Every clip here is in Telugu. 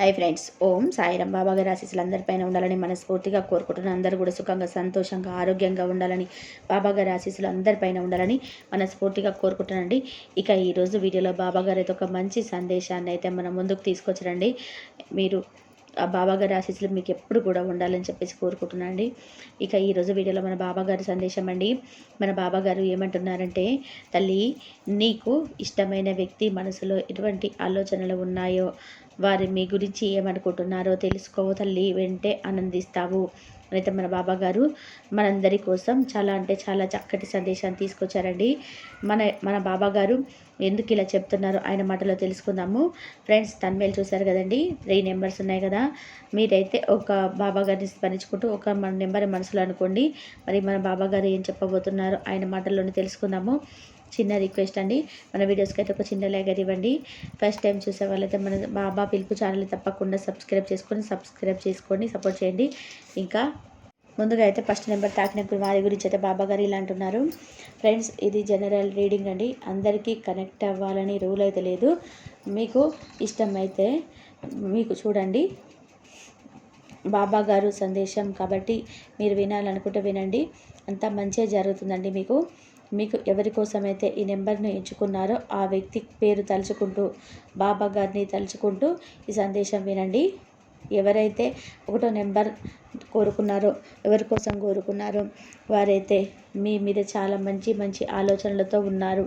హాయ్ ఫ్రెండ్స్ ఓం సాయిరాం బాబా గారి ఆశీస్సులు అందరిపైన ఉండాలని మనస్ఫూర్తిగా కోరుకుంటున్నాను అందరూ కూడా సుఖంగా సంతోషంగా ఆరోగ్యంగా ఉండాలని బాబాగారి ఆశీస్సులు అందరిపైన ఉండాలని మనస్ఫూర్తిగా కోరుకుంటానండి ఇక ఈరోజు వీడియోలో బాబాగారి అయితే ఒక మంచి సందేశాన్ని అయితే మనం ముందుకు తీసుకొచ్చరండి. మీరు ఆ బాబాగారి ఆశీస్సులు మీకు ఎప్పుడు కూడా ఉండాలని చెప్పేసి కోరుకుంటున్నాను అండి ఇక ఈరోజు వీడియోలో మన బాబాగారి సందేశం అండి. మన బాబాగారు ఏమంటున్నారంటే తల్లి నీకు ఇష్టమైన వ్యక్తి మనసులో ఎటువంటి ఆలోచనలు ఉన్నాయో వారి మీ గురించి ఏమనుకుంటున్నారో తెలుసుకో తల్లి వెంటే ఆనందిస్తావు. అయితే మన బాబా గారు మనందరి కోసం చాలా అంటే చాలా చక్కటి సందేశాన్ని తీసుకొచ్చారండి. మన మన బాబా గారు ఎందుకు ఇలా చెప్తున్నారు ఆయన మాటలో తెలుసుకుందాము. ఫ్రెండ్స్ తన్మేలు చూశారు కదండి? త్రీ నెంబర్స్ ఉన్నాయి కదా? మీరైతే ఒక బాబా గారిని స్మరించుకుంటూ ఒక మన నెంబర్ మనసులో అనుకోండి. మరి మన బాబా గారు ఏం చెప్పబోతున్నారు ఆయన మాటల్లోనే తెలుసుకుందాము. చిన్న రిక్వెస్ట్ అండి. మన వీడియోస్కి అయితే ఒక చిన్న లైక్ ఇవ్వండి. ఫస్ట్ టైం చూసే వాళ్ళైతే మన బాబా పిలుపు ఛానల్ తప్పకుండా సబ్స్క్రైబ్ చేసుకొని సబ్స్క్రైబ్ చేసుకోండి సపోర్ట్ చేయండి. ఇంకా ముందుగా అయితే ఫస్ట్ నెంబర్ తాకిన వారి గురించి అయితే బాబా గారు ఇలా అంటున్నారు. ఫ్రెండ్స్ ఇది జనరల్ రీడింగ్ అండి. అందరికీ కనెక్ట్ అవ్వాలని రూల్ అయితే లేదు. మీకు ఇష్టమైతే మీకు చూడండి. బాబా గారు సందేశం కాబట్టి మీరు వినాలనుకుంటే వినండి. అంతా మంచిగా జరుగుతుందండి మీకు. మీకు ఎవరి కోసమైతే ఈ నెంబర్ను ఎంచుకున్నారో ఆ వ్యక్తి పేరు తలుచుకుంటూ బాబా గారిని తలుచుకుంటూ ఈ సందేశం వినండి. ఎవరైతే ఒకటో నెంబర్ కోరుకున్నారో ఎవరి కోసం కోరుకున్నారో వారైతే మీ మీద చాలా మంచి మంచి ఆలోచనలతో ఉన్నారు.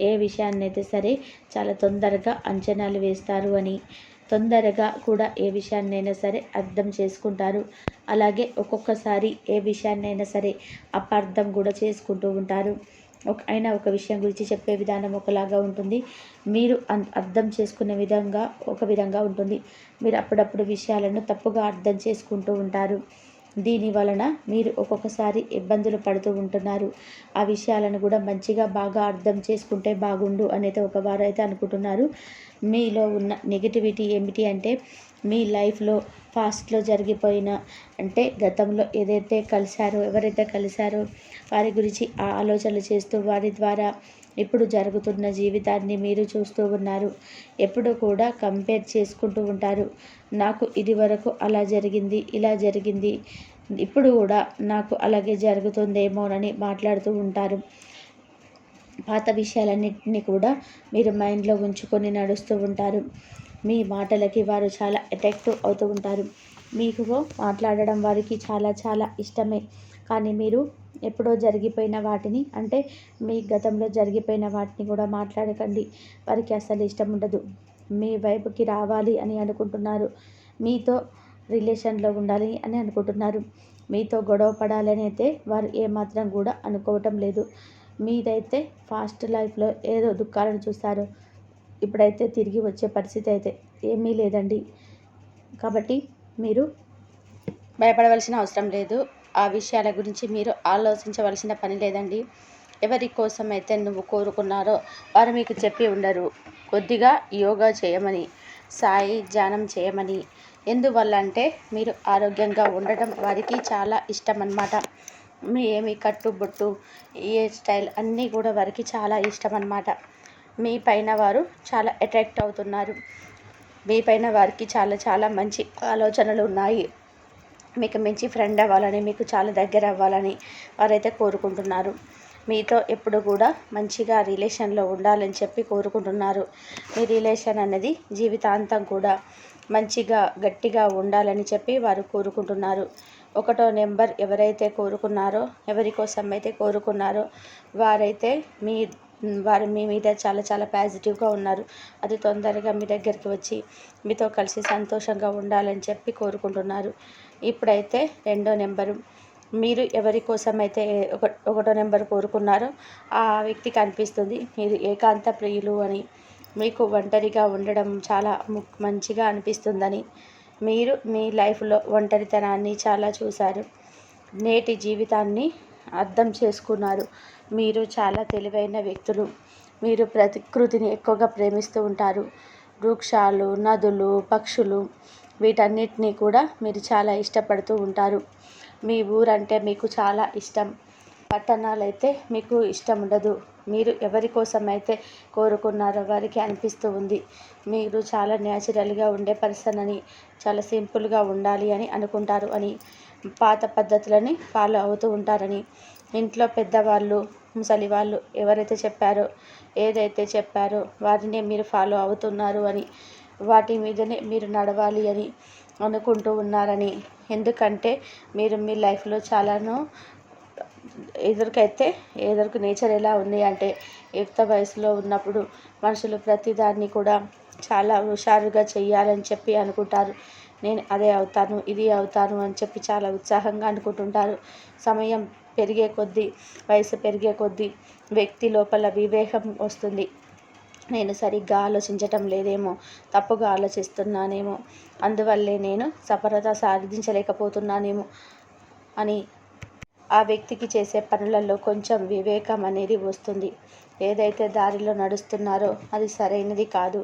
ఏ విషయాన్నైతే సరే చాలా తొందరగా అంచనాలు వేస్తారు అని తొందరగా కూడా ఏ విషయాన్నైనా సరే అర్థం చేసుకుంటారు. అలాగే ఒక్కొక్కసారి ఏ విషయాన్నైనా సరే అపార్థం కూడా చేసుకుంటూ ఉంటారు. ఒక అయినా ఒక విషయం గురించి చెప్పే విధానం ఒకలాగా ఉంటుంది. మీరు అర్థం చేసుకునే విధంగా ఒక విధంగా ఉంటుంది. మీరు అప్పుడప్పుడు విషయాలను తప్పుగా అర్థం చేసుకుంటూ ఉంటారు. దీని వలన మీరు ఒక్కొక్కసారి ఇబ్బందులు పడుతూ ఉంటున్నారు. ఆ విషయాలను కూడా మంచిగా బాగా అర్థం చేసుకుంటే బాగుండు అనేది ఒక వారు అయితే అనుకుంటున్నారు. మీలో ఉన్న నెగిటివిటీ ఏమిటి అంటే మీ లైఫ్లో పాస్ట్లో జరిగిపోయిన అంటే గతంలో ఏదైతే కలిశారో ఎవరైతే కలిశారో వారి గురించి ఆ ఆలోచనలు చేస్తూ వారి ద్వారా ఇప్పుడు జరుగుతున్న జీవితాన్ని మీరు చూస్తూ ఉన్నారు. ఎప్పుడు కూడా కంపేర్ చేసుకుంటూ ఉంటారు. నాకు ఇది వరకు అలా జరిగింది ఇలా జరిగింది. ఇప్పుడు కూడా నాకు అలాగే జరుగుతుందేమోనని మాట్లాడుతూ ఉంటారు. పాత విషయాలన్నింటినీ కూడా మీరు మైండ్లో ఉంచుకొని నడుస్తూ ఉంటారు. మీ మాటలకి వారు చాలా అట్రాక్టివ్ అవుతూ ఉంటారు. మీకు మాట్లాడడం వారికి చాలా చాలా ఇష్టమే. కానీ మీరు ఎప్పుడో జరిగిపోయిన వాటిని అంటే మీ గతంలో జరిగిపోయిన వాటిని కూడా మాట్లాడకండి. వారికి అసలు ఇష్టం ఉండదు. మీ వైపుకి రావాలి అని అనుకుంటున్నారు. మీతో రిలేషన్లో ఉండాలి అని అనుకుంటున్నారు. మీతో గొడవ పడాలని అయితే వారు ఏమాత్రం కూడా అనుకోవటం లేదు. మీదైతే ఫాస్ట్ లైఫ్లో ఏదో దుఃఖాలను చూస్తారు. ఇప్పుడైతే తిరిగి వచ్చే పరిస్థితి అయితే ఏమీ లేదండి. కాబట్టి మీరు భయపడవలసిన అవసరం లేదు. ఆ విషయాల గురించి మీరు ఆలోచించవలసిన పని లేదండి. ఎవరి కోసం అయితే నువ్వు కోరుకున్నారో వారు మీకు చెప్పి ఉండరు. కొద్దిగా యోగా చేయమని సాయి ధ్యానం చేయమని. ఎందువల్ల అంటే మీరు ఆరోగ్యంగా ఉండటం వారికి చాలా ఇష్టం అన్నమాట మీ ఏమి కట్టుబొట్టు ఏ స్టైల్ అన్నీ కూడా వారికి చాలా ఇష్టం అన్నమాట మీ పైన వారు చాలా అట్రాక్ట్ అవుతున్నారు. మీ పైన వారికి చాలా చాలా మంచి ఆలోచనలు ఉన్నాయి. మీకు మంచి ఫ్రెండ్ అవ్వాలని మీకు చాలా దగ్గర అవ్వాలని వారైతే కోరుకుంటున్నారు. మీతో ఎప్పుడు కూడా మంచిగా రిలేషన్లో ఉండాలని చెప్పి కోరుకుంటున్నారు. మీ రిలేషన్ అనేది జీవితాంతం కూడా మంచిగా గట్టిగా ఉండాలని చెప్పి వారు కోరుకుంటున్నారు. ఒకటో నెంబర్ ఎవరైతే కోరుకున్నారో ఎవరి కోసం అయితే కోరుకున్నారో వారైతే మీ వారు మీ మీద చాలా చాలా పాజిటివ్గా ఉన్నారు. అది తొందరగా మీ దగ్గరికి వచ్చి మీతో కలిసి సంతోషంగా ఉండాలని చెప్పి కోరుకుంటున్నారు. ఇప్పుడైతే రెండో నెంబరు. మీరు ఎవరి కోసం అయితే ఒక ఒకటో నెంబర్ కోరుకున్నారో ఆ వ్యక్తి కనిపిస్తుంది. మీరు ఏకాంత ప్రియులు అని. మీకు ఒంటరిగా ఉండడం చాలా మంచిగా అనిపిస్తుందని. మీరు మీ లైఫ్లో ఒంటరితనాన్ని చాలా చూశారు. నేటి జీవితాన్ని అర్థం చేసుకున్నారు. మీరు చాలా తెలివైన వ్యక్తులు. మీరు ప్రకృతిని ఎక్కువగా ప్రేమిస్తూ ఉంటారు. వృక్షాలు నదులు పక్షులు వీటన్నిటినీ కూడా మీరు చాలా ఇష్టపడుతూ ఉంటారు. మీ ఊరంటే మీకు చాలా ఇష్టం. పట్టణాలైతే మీకు ఇష్టం ఉండదు. మీరు ఎవరి కోసం అయితే కోరుకున్నారో వారికి అనిపిస్తూ ఉంది. మీరు చాలా న్యాచురల్గా ఉండే పర్సన్ అని చాలా సింపుల్గా ఉండాలి అని అనుకుంటారు అని పాత పద్ధతులని ఫాలో అవుతూ ఉంటారని. ఇంట్లో పెద్దవాళ్ళు ముసలి వాళ్ళు ఎవరైతే చెప్పారో ఏదైతే చెప్పారో వారినే మీరు ఫాలో అవుతున్నారు అని. వాటి మీదనే మీరు నడవాలి అని అనుకుంటూ ఉన్నారని. ఎందుకంటే మీరు మీ లైఫ్లో చాలాను ఎదురుకైతే ఎదురుకు నేచర్ ఎలా ఉంది అంటే యుక్త వయసులో ఉన్నప్పుడు మనుషులు ప్రతిదాన్ని కూడా చాలా హుషారుగా చేయాలని చెప్పి అనుకుంటారు. నేను అదే అవుతాను ఇది అవుతాను అని చెప్పి చాలా ఉత్సాహంగా అనుకుంటుంటారు. సమయం పెరిగే కొద్దీ వయసు పెరిగే కొద్దీ వ్యక్తి లోపల వివేకం వస్తుంది. నేను సరిగ్గా ఆలోచించటం లేదేమో తప్పుగా ఆలోచిస్తున్నానేమో అందువల్లే నేను సఫలత సాధించలేకపోతున్నానేమో అని ఆ వ్యక్తికి చేసే పనులలో కొంచెం వివేకం అనేది వస్తుంది. ఏదైతే దారిలో నడుస్తున్నారో అది సరైనది కాదు.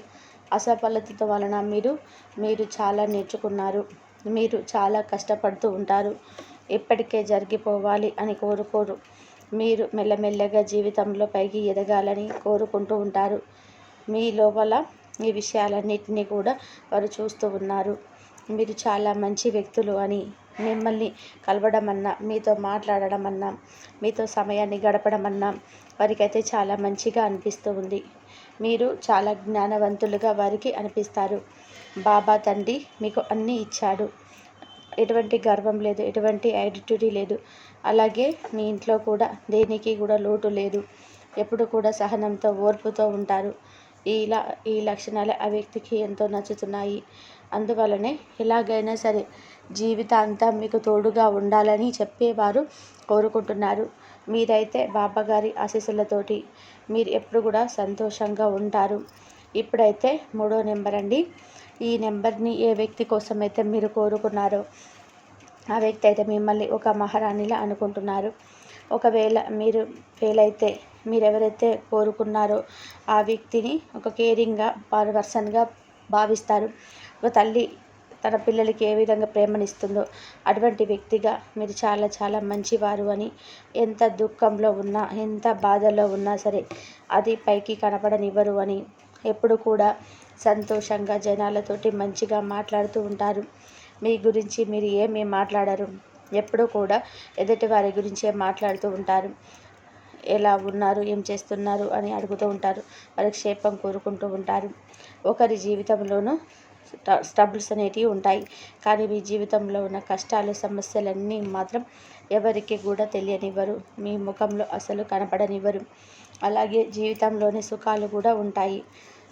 అసఫలత వలన మీరు మీరు చాలా నేర్చుకున్నారు. మీరు చాలా కష్టపడుతూ ఉంటారు. ఇప్పటికే జరిగిపోవాలి అని కోరుకోరు. మీరు మెల్లమెల్లగా జీవితంలో పైకి ఎదగాలని కోరుకుంటూ ఉంటారు. మీ లోపల ఈ విషయాలన్నింటినీ కూడా వారు చూస్తూ ఉన్నారు. మీరు చాలా మంచి వ్యక్తులు అని మిమ్మల్ని కలవడం అన్నా మీతో మాట్లాడడం అన్నా మీతో సమయాన్ని గడపడం అన్నా వారికైతే చాలా మంచిగా అనిపిస్తూ ఉంది. మీరు చాలా జ్ఞానవంతులుగా వారికి అనిపిస్తారు. బాబా తండ్రి మీకు అన్నీ ఇచ్చాడు. ఎటువంటి గర్వం లేదు ఎటువంటి ఐడెంటిటీ లేదు. అలాగే మీ ఇంట్లో కూడా దేనికి కూడా లోటు లేదు. ఎప్పుడు కూడా సహనంతో ఓర్పుతో ఉంటారు. ఇలా ఈ లక్షణాలే ఆ వ్యక్తికి ఎంతో నచ్చుతున్నాయి. అందువలనే ఎలాగైనా సరే జీవితాంతం మీకు తోడుగా ఉండాలని చెప్పేవారు కోరుకుంటున్నారు. మీరైతే బాబాగారి ఆశీస్సులతోటి మీరు ఎప్పుడు కూడా సంతోషంగా ఉంటారు. ఇప్పుడైతే మూడో నెంబర్ అండి. ఈ నెంబర్ని ఏ వ్యక్తి కోసం అయితే మీరు కోరుకున్నారో ఆ వ్యక్తి అయితే మిమ్మల్ని ఒక మహారాణిలా అనుకుంటున్నారు. ఒకవేళ మీరు ఫెయిల్ అయితే మీరు ఎవరైతే కోరుకున్నారో ఆ వ్యక్తిని ఒక కేరింగ్గా పర్సన్గా భావిస్తారు. ఒక తల్లి తన పిల్లలకి ఏ విధంగా ప్రేమనిస్తుందో అటువంటి వ్యక్తిగా మీరు చాలా చాలా మంచివారు అని ఎంత దుఃఖంలో ఉన్నా ఎంత బాధలో ఉన్నా సరే అది పైకి కనపడనివ్వరు అని ఎప్పుడు కూడా సంతోషంగా జనాలతోటి మంచిగా మాట్లాడుతూ ఉంటారు. మీ గురించి మీరు ఏమీ మాట్లాడరు. ఎప్పుడూ కూడా ఎదుటి వారి గురించే మాట్లాడుతూ ఉంటారు. ఎలా ఉన్నారు ఏం చేస్తున్నారు అని అడుగుతూ ఉంటారు. వారి క్షేపం కోరుకుంటూ ఉంటారు. ఒకరి జీవితంలోనూ స్ట్రబుల్స్ అనేటివి ఉంటాయి. కానీ మీ జీవితంలో ఉన్న కష్టాలు సమస్యలన్నీ మాత్రం ఎవరికి కూడా తెలియనివ్వరు. మీ ముఖంలో అసలు కనపడనివ్వరు. అలాగే జీవితంలోని సుఖాలు కూడా ఉంటాయి.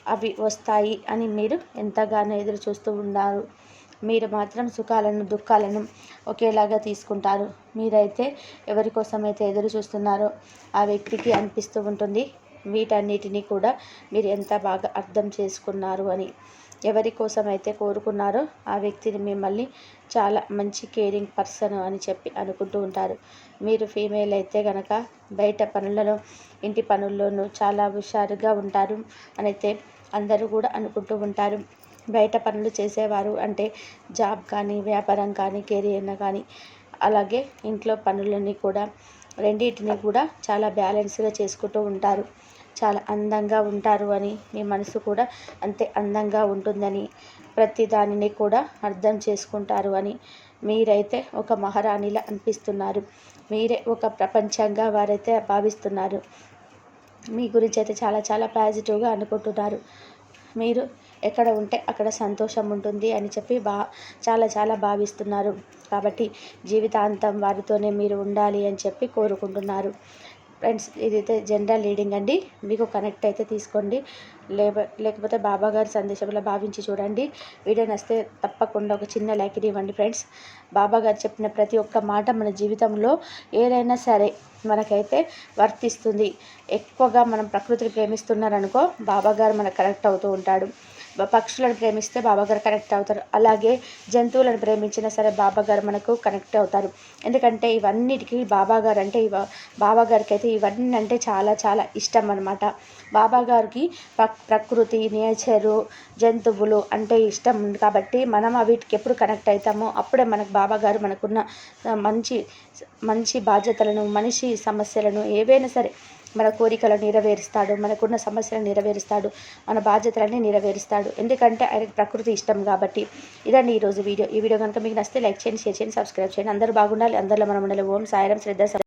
అవి వస్తాయి అని మీరు ఎంతగానో ఎదురు చూస్తూ ఉన్నారు. మీరు మాత్రం సుఖాలను దుఃఖాలను ఒకేలాగా తీసుకుంటారు. మీరైతే ఎవరి కోసమైతే ఎదురు చూస్తున్నారో ఆ వ్యక్తికి అనిపిస్తూ ఉంటుంది. వీటన్నిటినీ కూడా మీరు ఎంత బాగా అర్థం చేసుకున్నారు అని. ఎవరి కోసం అయితే కోరుకున్నారో ఆ వ్యక్తిని మిమ్మల్ని చాలా మంచి కేరింగ్ పర్సన్ అని చెప్పి అనుకుంటూ ఉంటారు. మీరు ఫీమేల్ అయితే కనుక బయట పనులలో ఇంటి పనుల్లోనూ చాలా హుషారుగా ఉంటారు. అని అయితే అందరూ కూడా అనుకుంటూ ఉంటారు. బయట పనులు చేసేవారు. అంటే జాబ్ కానీ వ్యాపారం కానీ కెరియర్ కానీ అలాగే ఇంట్లో పనులన్నీ కూడా రెండింటిని కూడా చాలా బ్యాలెన్స్గా చేసుకుంటూ ఉంటారు. చాలా అందంగా ఉంటారు అని మీ మనసు కూడా అంతే అందంగా ఉంటుందని ప్రతి దానిని కూడా అర్థం చేసుకుంటారు అని మీరైతే ఒక మహారాణిలా అనిపిస్తున్నారు. మీరే ఒక ప్రపంచంగా వారైతే భావిస్తున్నారు. మీ గురించి అయితే చాలా చాలా పాజిటివ్గా అనుకుంటున్నారు. మీరు ఎక్కడ ఉంటే అక్కడ సంతోషం ఉంటుంది అని చెప్పి బా చాలా చాలా భావిస్తున్నారు. కాబట్టి జీవితాంతం వారితోనే మీరు ఉండాలి అని చెప్పి కోరుకుంటున్నారు. ఫ్రెండ్స్ ఇదైతే జనరల్ రీడింగ్ అండి. మీకు కనెక్ట్ అయితే తీసుకోండి. లేక లేకపోతే బాబా గారి సందేశంలో భావించి చూడండి. వీడియో నస్తే తప్పకుండా ఒక చిన్న లైక్ ఇవ్వండి ఫ్రెండ్స్. బాబా గారు చెప్పిన ప్రతి ఒక్క మాట మన జీవితంలో ఏదైనా సరే మనకైతే వర్తిస్తుంది. ఎక్కువగా మనం ప్రకృతిని ప్రేమిస్తున్నారనుకో బాబా గారు మనకు కనెక్ట్ అవుతూ ఉంటాడు. పక్షులను ప్రేమిస్తే బాబాగారు కనెక్ట్ అవుతారు. అలాగే జంతువులను ప్రేమించినా సరే బాబాగారు మనకు కనెక్ట్ అవుతారు. ఎందుకంటే ఇవన్నిటికీ బాబాగారు అంటే ఇవ బాబాగారికి అయితే ఇవన్నీ అంటే చాలా చాలా ఇష్టం అనమాట బాబాగారికి ప్రకృతి నేచరు జంతువులు అంటే ఇష్టం ఉంది. కాబట్టి మనం వీటికి ఎప్పుడు కనెక్ట్ అవుతామో అప్పుడే మనకు బాబాగారు మనకున్న మంచి మంచి బాధ్యతలను మనిషి సమస్యలను ఏవైనా సరే మన కోరికలు నెరవేరుస్తాడు మనకున్న సమస్యలను నెరవేరుస్తాడు మన బాధ్యతలన్నీ నెరవేరుస్తాడు. ఎందుకంటే ఆయనకు ప్రకృతి ఇష్టం కాబట్టి ఇదండి ఈరోజు వీడియో. ఈ వీడియో కనుక మీకు నచ్చితే లైక్ చేయండి షేర్ చేయండి సబ్స్క్రైబ్ చేయండి. అందరూ బాగుండాలి. అందరిలో మనం ఉండాలి ఓం సాయం శ్రద్ధ